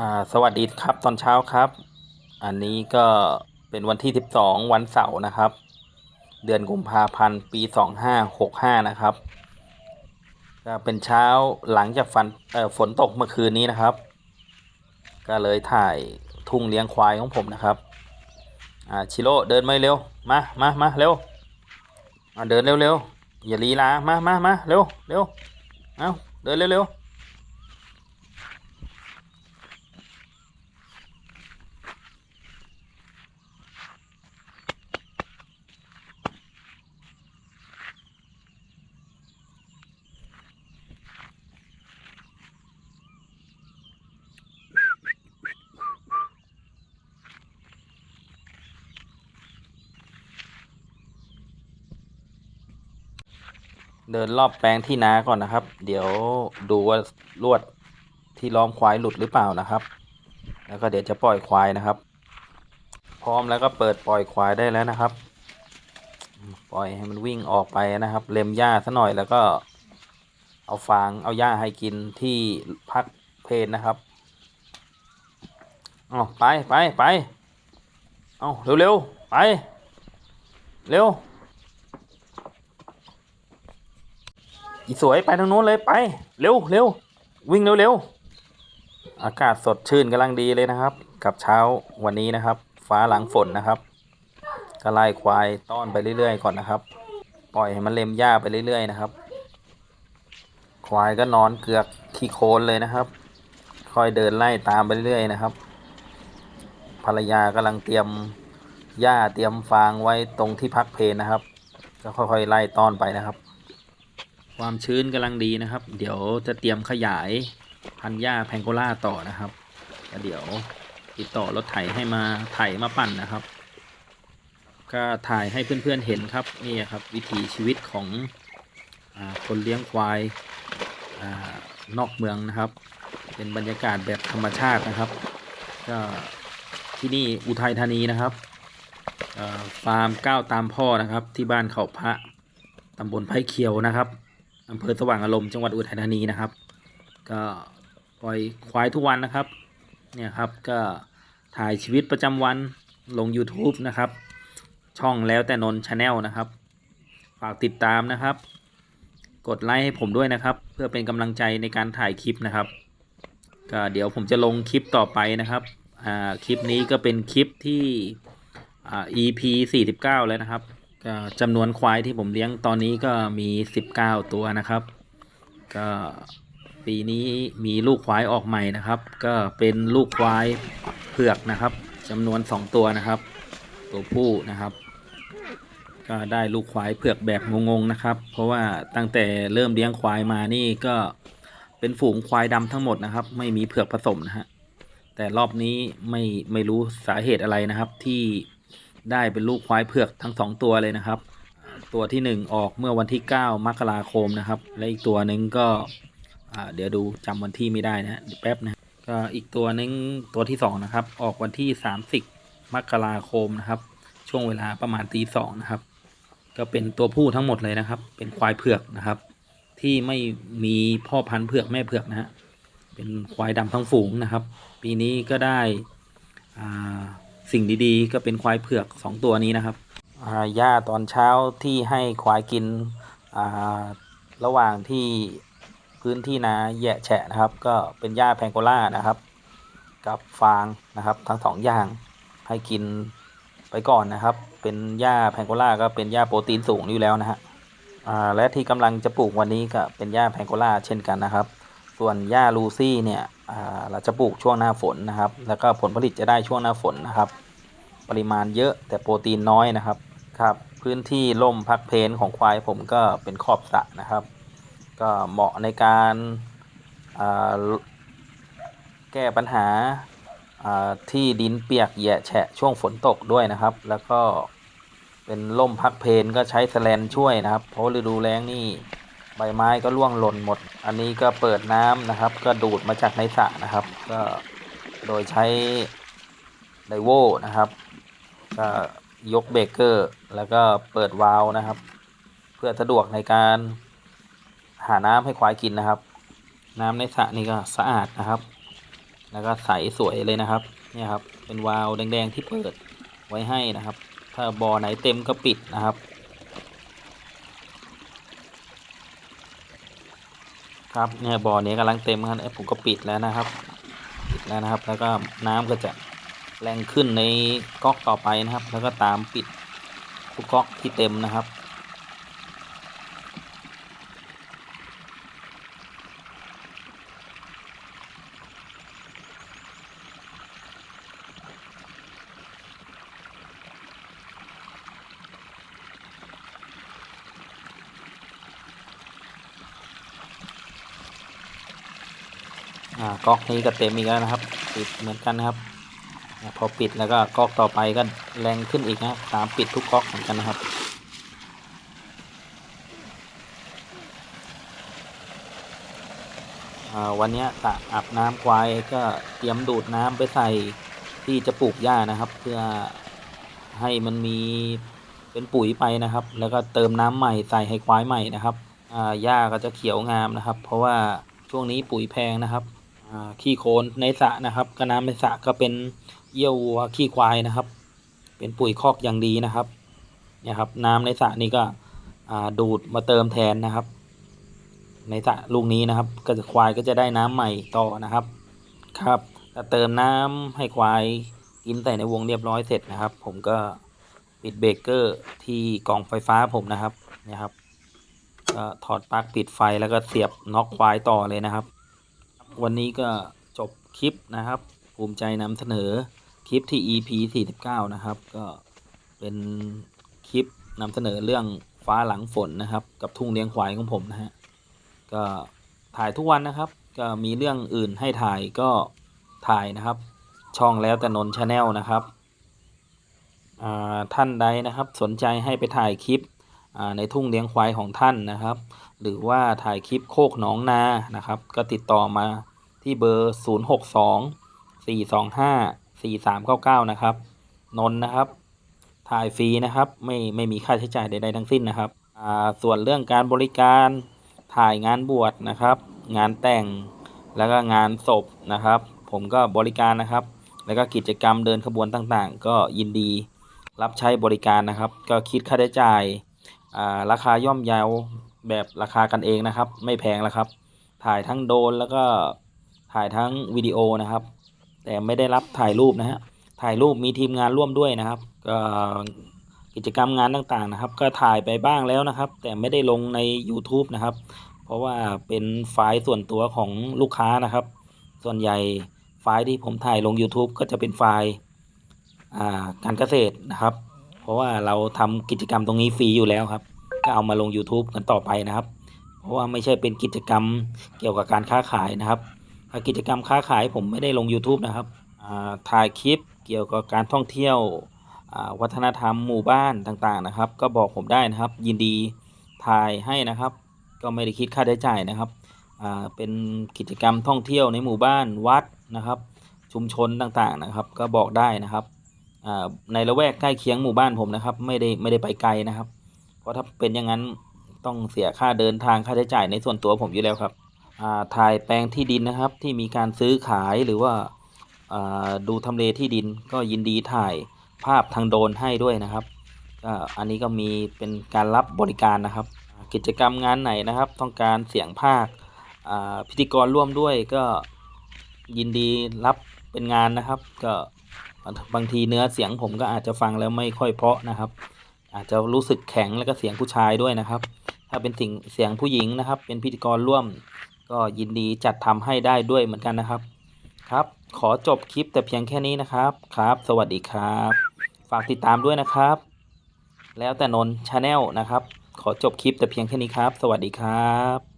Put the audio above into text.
่าสวัสดีครับตอนเช้าครับ อันนี้ก็เป็นวันที่ 12 วันเสาร์นะครับ เดือนกุมภาพันธ์ปี 2565 นะครับก็เป็นเช้าหลังจากฝนฝนตกเมื่อคืนนี้นะครับ ก็เลยถ่ายทุ่งเลี้ยงควายของผมนะครับอ่าชิโร่เดินมาเร็วมามามาเร็วอ่าเดินเร็วเร็วอย่าลีลามามามาเร็วเร็วเอาเดินเร็วเร็ว เดินรอบแปลงที่นาก่อนนะครับ เดี๋ยวดูว่าลวดที่ล้อมควายหลุดหรือเปล่านะครับ แล้วก็เดี๋ยวจะปล่อยควายนะครับ พร้อมแล้วก็เปิดปล่อยควายได้แล้วนะครับ ปล่อยให้มันวิ่งออกไปนะครับ เล็มหญ้าซะหน่อยแล้วก็เอาฟางเอาหญ้าให้กินที่พักเพลนนะครับเอาไปไปไปเอาเร็วเร็วๆไป เร็ว อีสวยไปทางโน้นเลยไป เร็วเร็ววิ่งเร็วเร็วอากาศสดชื่นกำลังดีเลยนะครับ กับเช้าวันนี้นะครับ ฟ้าหลังฝนนะครับก็ไล่ควายต้อนไปเรื่อย ๆ ก่อนนะครับ ปล่อยให้มันเล็มหญ้าไปเรื่อย ๆ นะครับ ควายก็นอนเกือกขี้โคลนเลยนะครับค่อยเดินไล่ตามไปเรื่อยๆนะครับ ภรรยากำลังเตรียมหญ้าเตรียมฟางไว้ตรงที่พักเพลนนะครับ ก็ค่อยๆไล่ต้อนไปนะครับ ความชื้นกำลังดีนะครับ เดี๋ยวจะเตรียมขยายพันธุ์หญ้าแพงโกล่าต่อนะครับแล้วเดี๋ยวติดต่อรถไถให้มาไถมาปั่นนะครับ ก็ถ่ายให้เพื่อนๆเห็นครับนี่ครับวิถีชีวิตของอคนเลี้ยงควายอนอกเมืองนะครับ เป็นบรรยากาศแบบธรรมชาตินะครับ ก็ที่นี่อุทัยธานีนะครับฟาร์มก้าวตามพ่อนะครับที่บ้านเขาพระตำบลไผ่เขียวนะครับ อำเภอสว่างอารมณ์จังหวัดอุทัยธานีนะครับ ก็ปล่อยควายทุกวันนะครับเนี่ยครับก็ถ่ายชีวิตประจำวันลง YouTube นะครับ ช่องแล้วแต่นนชาแนลนะครับ ฝากติดตามนะครับ กดไลค์ให้ผมด้วยนะครับ เพื่อเป็นกำลังใจในการถ่ายคลิปนะครับก็เดี๋ยวผมจะลงคลิปต่อไปนะครับอ่าคลิปนี้ก็เป็นคลิปที่อ่า EP 49 แล้วนะครับ ก็จำนวนควายที่ผมเลี้ยงตอนนี้ก็มี 19 ตัวนะครับ ก็ปีนี้มีลูกควายออกใหม่นะครับ ก็เป็นลูกควายเผือกนะครับจำนวน 2 ตัวนะครับ ตัวผู้นะครับ ก็ได้ลูกควายเผือกแบบงงๆนะครับ เพราะว่าตั้งแต่เริ่มเลี้ยงควายมานี่ก็เป็นฝูงควายดำทั้งหมดนะครับ ไม่มีเผือกผสมนะฮะแต่รอบนี้ไม่ไม่รู้สาเหตุอะไรนะครับที่ ได้เป็นลูกควายเผือกทั้งสองตัวเลยนะครับ ตัวที่หนึ่งออกเมื่อวันที่ 9 มกราคมนะครับ และอีกตัวหนึ่งก็เดี๋ยวดูจำวันที่ไม่ได้นะแป๊บนะก็อีกตัวหนึ่งตัวที่สองนะครับ ออกวันที่ 30 มกราคมนะครับ ช่วงเวลาประมาณตีสองนะครับ ก็เป็นตัวผู้ทั้งหมดเลยนะครับ เป็นควายเผือกนะครับ ที่ไม่มีพ่อพันธุ์เผือกแม่เผือกนะฮะเป็นควายดำทั้งฝูงนะครับ ปีนี้ก็ได้อ่า สิ่งดีๆ ก็เป็นควายเผือกสองตัวนี้นะครับหญ้าตอนเช้าที่ให้ควายกินระหว่างที่พื้นที่นาแยะแฉะนะครับ ก็เป็นหญ้าแพงโกล่านะครับ กับฟางนะครับ ทั้งสองอย่างให้กินไปก่อนนะครับ เป็นหญ้าแพงโกล่าก็เป็นหญ้าโปรตีนสูงอยู่แล้วนะฮะและที่กำลังจะปลูกวันนี้ก็เป็นหญ้าแพงโกล่าเช่นกันนะครับ ส่วนหญ้าลูซี่เนี่ยเราจะปลูกช่วงหน้าฝนนะครับ แล้วก็ผลผลิตจะได้ช่วงหน้าฝนนะครับ ปริมาณเยอะแต่โปรตีนน้อยนะครับครับพื้นที่ร่มพักเพนของควายผมก็เป็นขอบสระนะครับ ก็เหมาะในการาแก้ปัญหาาที่ดินเปียกแยะแฉะช่วงฝนตกด้วยนะครับ แล้วก็เป็นร่มพักเพนก็ใช้แสแลนช่วยนะครับ เพราะฤดูแล้งนี่ ใบไม้ก็ร่วงหล่นหมด อันนี้ก็เปิดน้ำนะครับ ก็ดูดมาจากในสระนะครับ ก็โดยใช้ไดโวนะครับ ก็ยกเบรกเกอร์แล้วก็เปิดวาล์วนะครับ เพื่อสะดวกในการหาน้ำให้ควายกินนะครับ น้ำในสระนี่ก็สะอาดนะครับ แล้วก็ใสสวยเลยนะครับเนี่ยครับเป็นวาล์วแดงๆที่เปิดไว้ให้นะครับ ถ้าบ่อไหนเต็มก็ปิดนะครับ ครับเนี่ยบ่อนี้กำลังเต็มครับผมก็ปิดแล้วนะครับ ปิดแล้วนะครับ แล้วก็น้ำก็จะแรงขึ้นในก๊อกต่อไปนะครับ แล้วก็ตามปิดทุกก๊อกที่เต็มนะครับ อ่าก๊อกนี้ก็เต็มอีกแล้วนะครับ ปิดเหมือนกันนะครับ พอปิดแล้วก็ก๊อกต่อไปก็แรงขึ้นอีกนะตามปิดทุกก๊อกเหมือนกันนะครับวันนี้สระอาบน้ำควายก็เตรียมดูดน้ำไปใส่ที่จะปลูกหญ้านะครับ เพื่อให้มันมีเป็นปุ๋ยไปนะครับ แล้วก็เติมน้ำใหม่ใส่ให้ควายใหม่นะครับหญ้าก็จะเขียวงามนะครับ เพราะว่าช่วงนี้ปุ๋ยแพงนะครับ ขี้โคลนในสระนะครับก็น้ำในสระก็เป็นเยี่ยววัวขี้ควายนะครับ เป็นปุ๋ยคอกอย่างดีนะครับเนี่ยครับ น้ำในสระนี่ก็ดูดมาเติมแทนนะครับ ในสระลูกนี้นะครับ ก็จะควายก็จะได้น้ำใหม่ต่อนะครับครับถ้าเติมน้ำให้ควายกินใส่ในวงเรียบร้อยเสร็จนะครับ ผมก็ปิดเบรกเกอร์ที่กล่องไฟฟ้าผมนะครับเนี่ยครับก็ถอดปลั๊กปิดไฟแล้วก็เสียบน็อกควายต่อเลยนะครับ วันนี้ก็จบคลิปนะครับ ภูมิใจนำเสนอคลิปที่ EP 49 นะครับ ก็เป็นคลิปนำเสนอเรื่องฟ้าหลังฝนนะครับ กับทุ่งเลี้ยงควายของผมนะฮะก็ถ่ายทุกวันนะครับ ก็มีเรื่องอื่นให้ถ่ายก็ถ่ายนะครับ ช่องแล้วแต่นนชาแนลนะครับอ่าท่านใดนะครับสนใจให้ไปถ่ายคลิป ในทุ่งเลี้ยงควายของท่านนะครับ หรือว่าถ่ายคลิปโคกหนองนานะครับ ก็ติดต่อมาที่เบอร์ 062 425 4399 นะครับ นนท์นะครับ ถ่ายฟรีนะครับ ไม่ไม่มีค่าใช้จ่ายใดๆทั้งสิ้นนะครับส่วนเรื่องการบริการถ่ายงานบวชนะครับ งานแต่งแล้วก็งานศพนะครับ ผมก็บริการนะครับ แล้วก็กิจกรรมเดินขบวนต่างๆ ก็ยินดีรับใช้บริการนะครับ ก็คิดค่าใช้จ่าย ราคาย่อมเยาวแบบราคากันเองนะครับ ไม่แพงแล้วครับ ถ่ายทั้งโดรนแล้วก็ถ่ายทั้งวิดีโอนะครับ แต่ไม่ได้รับถ่ายรูปนะฮะถ่ายรูปมีทีมงานร่วมด้วยนะครับก็กิจกรรมงานต่างๆนะครับ ก็ถ่ายไปบ้างแล้วนะครับ แต่ไม่ได้ลงใน YouTube นะครับ เพราะว่าเป็นไฟล์ส่วนตัวของลูกค้านะครับ ส่วนใหญ่ไฟล์ที่ผมถ่ายลง YouTube ก็จะเป็นไฟล์การเกษตรนะครับ เพราะว่าเราทำกิจกรรมตรงนี้ฟรีอยู่แล้วครับ ก็เอามาลง YouTube กันต่อไปนะครับ เพราะว่าไม่ใช่เป็นกิจกรรมเกี่ยวกับการค้าขายนะครับถ้ากิจกรรมค้าขายผมไม่ได้ลง YouTube นะครับถ่ายคลิปเกี่ยวกับการท่องเที่ยววัฒนธรรมหมู่บ้านต่างๆนะครับ ก็บอกผมได้นะครับ ยินดีถ่ายให้นะครับ ก็ไม่ได้คิดค่าใช้จ่ายนะครับเป็นกิจกรรมท่องเที่ยวในหมู่บ้านวัดนะครับ ชุมชนต่างๆนะครับ ก็บอกได้นะครับ ในละแวกใกล้เคียงหมู่บ้านผมนะครับ ไม่ได้ไม่ได้ไปไกลนะครับ เพราะถ้าเป็นอย่างนั้นต้องเสียค่าเดินทางค่าใช้จ่ายในส่วนตัวผมอยู่แล้วครับถ่ายแปลงที่ดินนะครับ ที่มีการซื้อขายหรือว่าาดูทำเลที่ดินก็ยินดีถ่ายภาพทางโดรนให้ด้วยนะครับอันนี้ก็มีเป็นการรับบริการนะครับ กิจกรรมงานไหนนะครับ ต้องการเสียงภาคพิธีกรร่วมด้วยก็ยินดีรับเป็นงานนะครับ ก็ บางทีเนื้อเสียงผมก็อาจจะฟังแล้วไม่ค่อยเพาะนะครับ อาจจะรู้สึกแข็งแล้วก็เสียงผู้ชายด้วยนะครับ ถ้าเป็นสิ่งเสียงผู้หญิงนะครับ เป็นพิธีกรร่วม ก็ยินดีจัดทำให้ได้ด้วยเหมือนกันนะครับ ครับ ขอจบคลิปแต่เพียงแค่นี้นะครับครับ สวัสดีครับ ฝากติดตามด้วยนะครับ แล้วแต่นนชาแนลนะครับ ขอจบคลิปแต่เพียงแค่นี้ครับ สวัสดีครับ